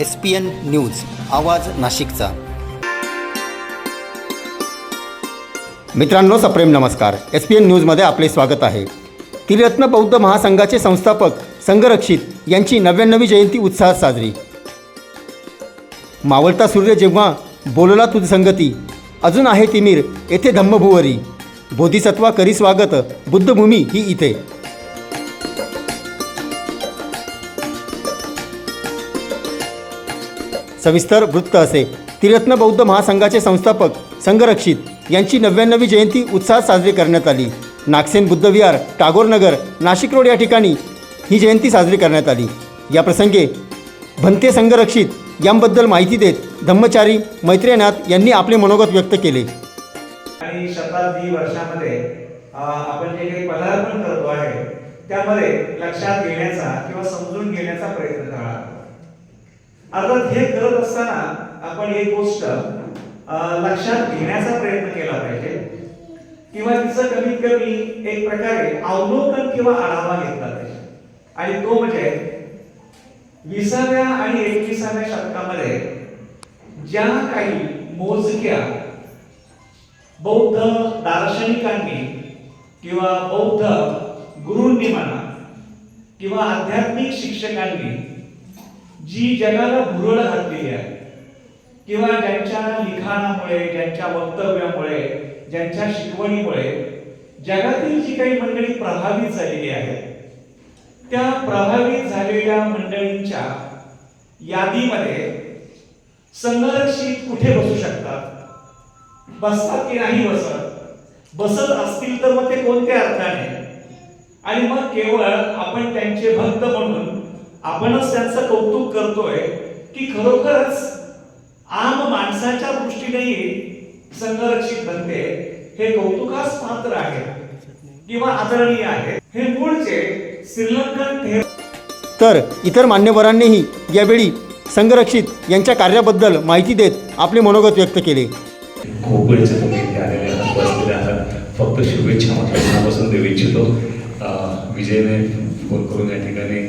S P N news आवाज नाशिकचा. मित्रांनो सप्रेम नमस्कार. एस पी एन न्यूजमध्ये आपले स्वागत आहे. त्रिरत्न बौद्ध महासंघाचे संस्थापक संघरक्षित यांची नव्याण्णवी जयंती उत्साहात साजरी. मावळता सूर्य जेव्हा बोलला तुझ संगती अजून आहे तिमीर येथे धम्मभुवरी. बोधिसत्वा करी स्वागत बुद्धभूमी ही इथे. सविस्तर वृत्त असे. त्रिरत्न बौद्ध महासंघाचे संस्थापक संघरक्षित यांची नव्याण्णवी जयंती उत्साहात साजरी करण्यात आली. नागसेन बुद्धविहार टागोर नगर नाशिक रोड या ठिकाणी ही जयंती साजरी करण्यात आली. या प्रसंगे भंते संघरक्षित यांबद्दल माहिती देत धम्मचारी मैत्रेनाथ यांनी आपले मनोगत व्यक्त केले. आणि शताब्दी वर्षामध्ये आपण जे काही पदार्पण करतो आहे त्यामध्ये लक्षात घेण्याचा किंवा समजून घेण्याचा प्रयत्न करा. अर्थात हे करत असताना आपण एक गोष्ट लक्षात घेण्याचा प्रयत्न केला पाहिजे. किंवा तिचं कमीत कमी एक प्रकारे अवलोकन किंवा आढावा घेतला पाहिजे. आणि तो म्हणजे विसाव्या आणि एकविसाव्या शतकामध्ये ज्या काही मोजक्या बौद्ध दार्शनिकांनी किंवा बौद्ध गुरूंनी म्हणा किंवा आध्यात्मिक शिक्षकांनी जी जगाला भुरळ घातलेली आहे किंवा ज्यांच्या लिखाणामुळे ज्यांच्या वक्तव्यामुळे ज्यांच्या शिकवणीमुळे जगातील जी काही मंडळी प्रभावित झालेली आहे त्या प्रभावित झालेल्या मंडळींच्या यादीमध्ये संघर्षित कुठे बसू शकतात? बसतात की नाही बसत? बसत असतील तर मग ते कोणत्या अर्थाने? आणि मग केवळ आपण त्यांचे भक्त म्हणून आपणच त्यांचं कौतुक करतोय की खरोखरच आम माणसाच्या दृष्टीनेही संघरक्षित बनते. हे कौतुकास पात्र आहे किंवा आदरणीय आहे. हे मूळचे श्रीलंकन तर इतर मान्यवरांनीही यावेळी संघरक्षित यांच्या कार्याबद्दल माहिती देत आपले मनोगत व्यक्त केले. फक्त शुभेच्छा मात्र. मनापासून देऊ इच्छितो. विजयने फोन करून या ठिकाणी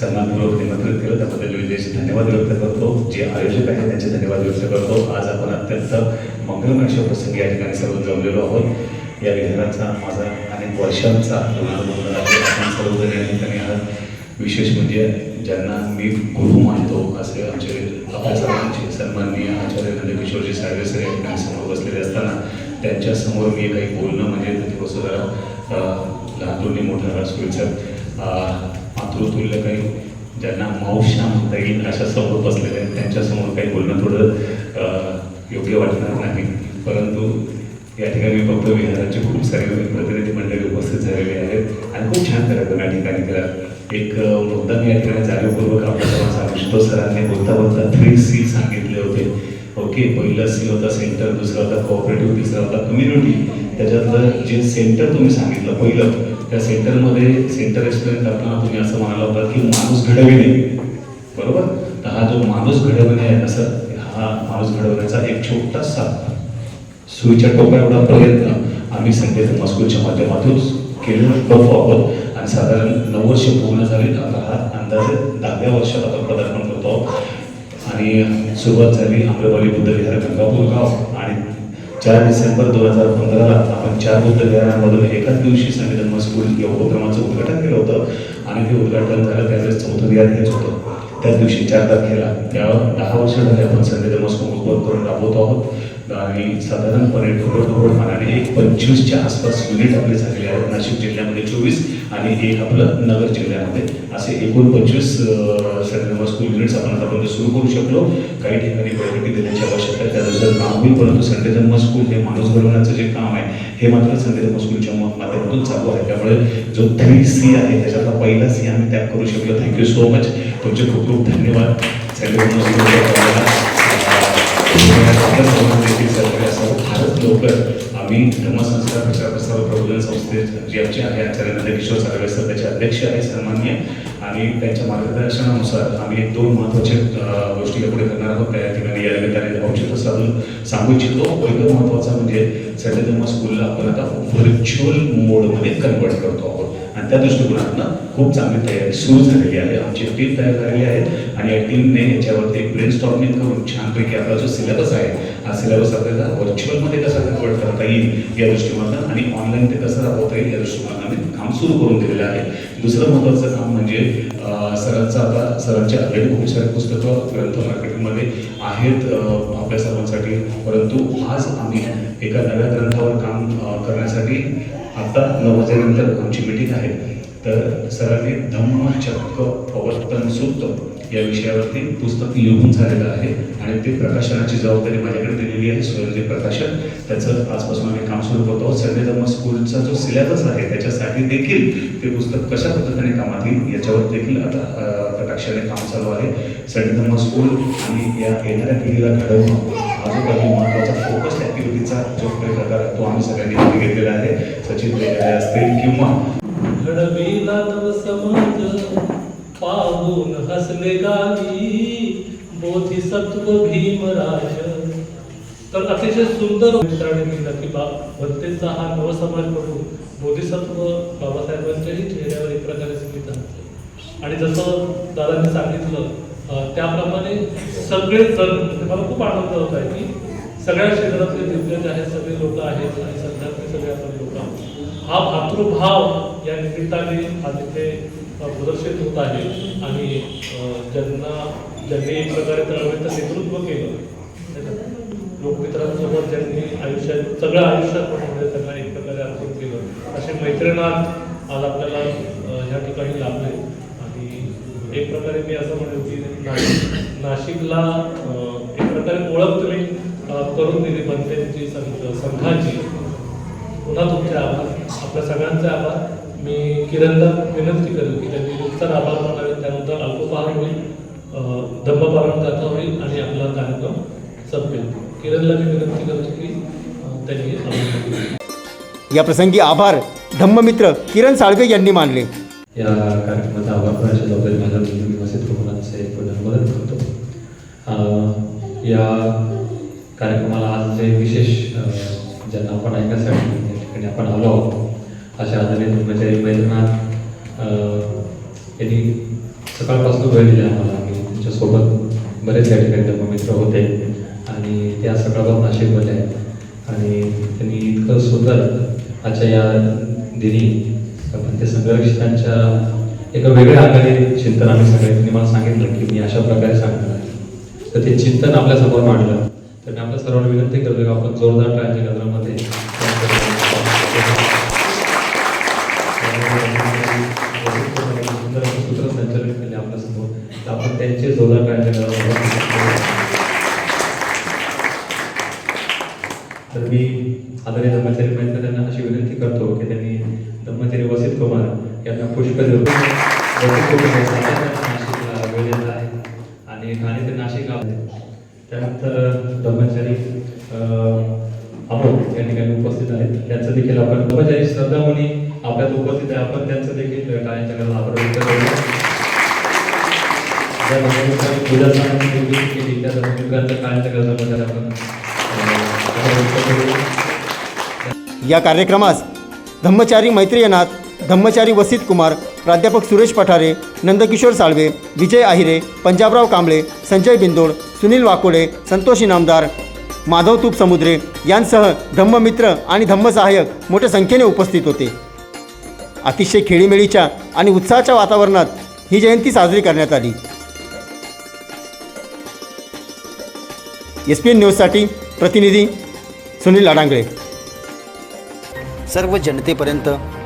सन्मानपूर्वक निमंत्रित केलं त्याबद्दल विजयचे धन्यवाद व्यक्त करतो जे आयोजक आहेत त्यांचे धन्यवाद व्यक्त करतो आज आपण अत्यंत मंगलमय प्रसंगी या ठिकाणी सर्व जमलेलो आहोत या विधानाचा माझा अनेक वर्षांचा आपण सर्वजण या ठिकाणी आहात विशेष म्हणजे ज्यांना मी गुरु मानतो असे आमचे आपल्या सर्वांचे सन्माननीय आचार्य नंदकिशोरजी साळवे सर या ठिकाणी समोर बसलेले असताना त्यांच्यासमोर मी काही बोलणं म्हणजे तिथे जरा लहान दोन्ही मोठा रास होईल मातृतुल्य काही ज्यांना मावशा म्हणता येईल अशा समोर बसलेले आहेत. त्यांच्यासमोर काही बोलणं थोडं योग्य वाटणार नाही. परंतु या ठिकाणी फक्त विहाराचे खूप सारे प्रतिनिधी मंडळी उपस्थित झालेले आहेत. आणि खूप छान कार्यक्रम या ठिकाणी केला एक मुद्दा मी या ठिकाणी जाणीवपूर्वक आपल्या सर्वांना सरांनी बोलता बोलता थ्री सी सांगितले होते. ओके पहिला सी होता सेंटर दुसरा होता कोऑपरेटिव्ह तिसरा होता कम्युनिटी त्याच्यातलं जे सेंटर तुम्ही सांगितलं पहिलं त्या सेंटरमध्ये सेंटर एक्सप्लेन करताना तुम्ही असं म्हणाला होता की माणूस घडविणे. बरोबर? तर हा जो माणूस घडवणे आहे असं हा माणूस घडवण्याचा एक छोटासा सुईच्या टोका एवढा प्रयत्न आम्ही संडे मस्कूलच्या माध्यमातून केलेलं करतो आहोत आणि साधारण नऊ वर्ष पूर्ण झाली आता हा अंदाजे दहाव्या वर्षात आपण पदार्पण करतो. आहोत. आणि सुरुवात झाली आंबेवाली बुद्ध विहार गंगापूर गाव आणि चार डिसेंबर दोन हजार पंधराला आपण चार बुद्ध विहारांमधून एकाच दिवशी संगीत धर्मा या उपक्रमाचं उद्घाटन केलं होतं. आणि ते उद्घाटन झालं त्यावेळेस चौथं विहार हेच होतं. त्याच दिवशी चार तारखेला त्या दहा वर्ष झाले आपण संगीत मस्कूल उपक्रम करून राबवत आहोत. आणि साधारणपणे थोडं मानाने एक पंचवीसच्या आसपास युनिट आपले झालेले आहेत. नाशिक जिल्ह्यामध्ये चोवीस आणि एक आपलं नगर जिल्ह्यामध्ये. असे एकूण पंचवीस संडे स्कूल युनिट्स आपण आतापर्यंत म्हणजे सुरू करू शकलो. काही ठिकाणी बळकटी देण्याची आवश्यकता आहे. त्यानंतर काम होईल परंतु संडे धर्म स्कूल हे माणूस घडवण्याचं जे काम आहे हे मात्र संडे धर्म स्कूलच्या माध्यमातून चालू आहे. त्यामुळे जो थ्री सी आहे त्याच्यातला पहिला सी आम्ही त्याग करू शकलो. थँक्यू सो मच तुमचे खूप खूप धन्यवाद. संडे धर्म स्कूल देखील सहकार्य असावं फारच लवकर आम्ही धर्मसंस्कार प्रचार प्रसार प्रबोधन संस्थेत जे आमचे आहे आचार्य नंदकिशोर साळवे सर त्याचे अध्यक्ष आहे सन्मान्य आणि त्यांच्या मार्गदर्शनानुसार आम्ही दोन महत्त्वाचे गोष्टी पुढे करणार आहोत. त्या ठिकाणी या निमित्ताने औषध साधून सांगू इच्छितो. पहिलं महत्त्वाचं म्हणजे सध्या धर्म स्कूलला आपण आता व्हर्च्युअल मोडमध्ये कन्वर्ट करतो. आहोत त्या दृष्टिकोनातून खूप चांगली तयारी सुरू झालेली आहे. आमची टीम तयार झालेली आहे आणि या टीमने याच्यावरती ब्रेन स्टॉर्मिंग करून छानपैकी आपला जो सिलेबस आहे हा सिलेबस आपल्याला व्हर्च्युअलमध्ये कसा कन्वर्ट करता येईल या दृष्टिकोनातून आणि ऑनलाईन ते कसं राबवता येईल या दृष्टिकोनातून आम्ही काम सुरू करून दिलेलं आहे. दुसरं महत्त्वाचं काम म्हणजे सरांचं आता सरांचे ऑलरेडी खूप सारे पुस्तकं ग्रंथ मार्केटिंगमध्ये आहेत आपल्या सर्वांसाठी. परंतु आज आम्ही एका नव्या ग्रंथावर काम करण्यासाठी आता नऊ वाजेनंतर आमची मिटिंग आहे. तर सरांनी धम्मचक्क प्रवर्तन सूक्त या विषयावरती पुस्तक लिहून झालेलं आहे आणि ते प्रकाशनाची जबाबदारी माझ्याकडे दिलेली आहे स्वयंदेव प्रकाशन. त्याचं आजपासून आम्ही काम सुरू करतो आहोत. धम्म स्कूलचा जो सिलेबस आहे त्याच्यासाठी देखील ते पुस्तक कशा पद्धतीने कामात येईल याच्यावर देखील आता कक्षाने काम चालू आहे. संडे धम्म स्कूल आणि या येणाऱ्या पिढीला घडवणं हा जो काही महत्त्वाचा फोकस ॲक्टिव्हिटीचा जो काही प्रकार तो आम्ही सगळ्यांनी हाती घेतलेला आहे. सचिन वेगळे असतील किंवा घडविला नव समाज पाहून हसले गावी बोधिसत्व भीमराज तर अतिशय सुंदर मित्राने लिहिलं की बा भक्तीचा हा नवसमाज बघून बोधिसत्व बाबासाहेबांच्याही चेहऱ्यावर एक प्रकारे स्मित आणि जसं दादांनी सांगितलं त्याप्रमाणे सगळे जण मला खूप आनंद होत आहे की सगळ्या क्षेत्रातले दिग्गज आहेत सगळे लोक आहेत आणि सध्यातले सगळे आपण लोक आहोत. हा भातृभाव या निमित्ताने आज इथे प्रदर्शित होत आहे. आणि ज्यांना ज्यांनी एक प्रकारे चळवळीचं नेतृत्व केलं लोकमित्रांसोबत ज्यांनी आयुष्यात सगळं आयुष्यात पण त्यांना एक प्रकारे अर्पण केलं. असे मैत्रिणात आज आपल्याला अ, ह्या ठिकाणी लाभले आणि एक प्रकारे मी असं म्हणेन की नाशिक नाशिकला एक प्रकारे ओळख तुम्ही करून दिली बनतेची संघ संघाची. पुन्हा तुमचे आभार. आपल्या सगळ्यांचे आभार. मी किरणला विनंती करेन की त्यांनी नुकसान आभार मानावे. त्यानंतर अल्पपहार होईल अं, धम्मपारण होईल आणि आपला कार्यक्रम संपेल. किरणला मी विनंती करतो की त्यांनी या प्रसंगी आभार. धम्ममित्र किरण साळवे यांनी मानले. या कार्यक्रमाचा आभार करण्याची जबाबदारी माझ्या मी वसित प्रमुखांचं एक मदत करतो या कार्यक्रमाला आज जे विशेष ज्यांना आपण ऐकण्यासाठी या ठिकाणी आपण आलो आहोत अशा आदरणीय ब्रह्मचारी मैत्रनाथ यांनी सकाळपासून वेळ दिला आम्हाला आम्ही त्यांच्यासोबत बरेच या ठिकाणी धर्ममित्र होते आणि त्या सकाळपासून नाशिकमध्ये आहेत. आणि त्यांनी इतकं सुंदर आजच्या या दिनी आपण ते संघर्षितांच्या एका वेगळ्या आकारे चिंतन आम्ही सगळ्यांनी मला सांगितलं की मी अशा प्रकारे सांगणार आहे. तर ते चिंतन आपल्यासमोर मांडलं. तर मी आपल्या सर्वांना विनंती करतो की आपण जोरदार टाळ्यांच्या गजरामध्ये सुंदर सूत्रसंचालन केले आपल्यासमोर तर आपण त्यांचे जोरदार टाळ्यांच्या गजरामध्ये तर मी आदरणीय धर्मचारी महिला त्यांना अशी विनंती करतो की त्यांनी धर्मचारी वसित कुमार यांना पुष्प देऊन वसित कुमार नाशिकला वेळ देत आहे आणि ठाणे ते नाशिक आहे त्यानंतर ब्रह्मचारी आपण या ठिकाणी उपस्थित आहेत त्यांचं देखील आपण ब्रह्मचारी श्रद्धा मुनी आपल्यात उपस्थित आहे आपण त्यांचं देखील टाळ्यांच्या घराला आभार व्यक्त करूया पूजा केली त्या धर्ममित्रांच्या टाळ्यांच्या आपण या कार्यक्रमास धम्मचारी मैत्रियनाथ धम्मचारी वसित कुमार प्राध्यापक सुरेश पठारे नंदकिशोर साळवे विजय आहिरे पंजाबराव कांबळे संजय बिंदोड सुनील वाकोडे संतोष इनामदार माधव तूप समुद्रे यांसह धम्ममित्र आणि धम्मसहाय्यक मोठ्या संख्येने उपस्थित होते. अतिशय खेळीमेळीच्या आणि उत्साहाच्या वातावरणात ही जयंती साजरी करण्यात आली. एस पी एन न्यूजसाठी प्रतिनिधी सुनील अडांगळे सर्व जनतेपर्यंत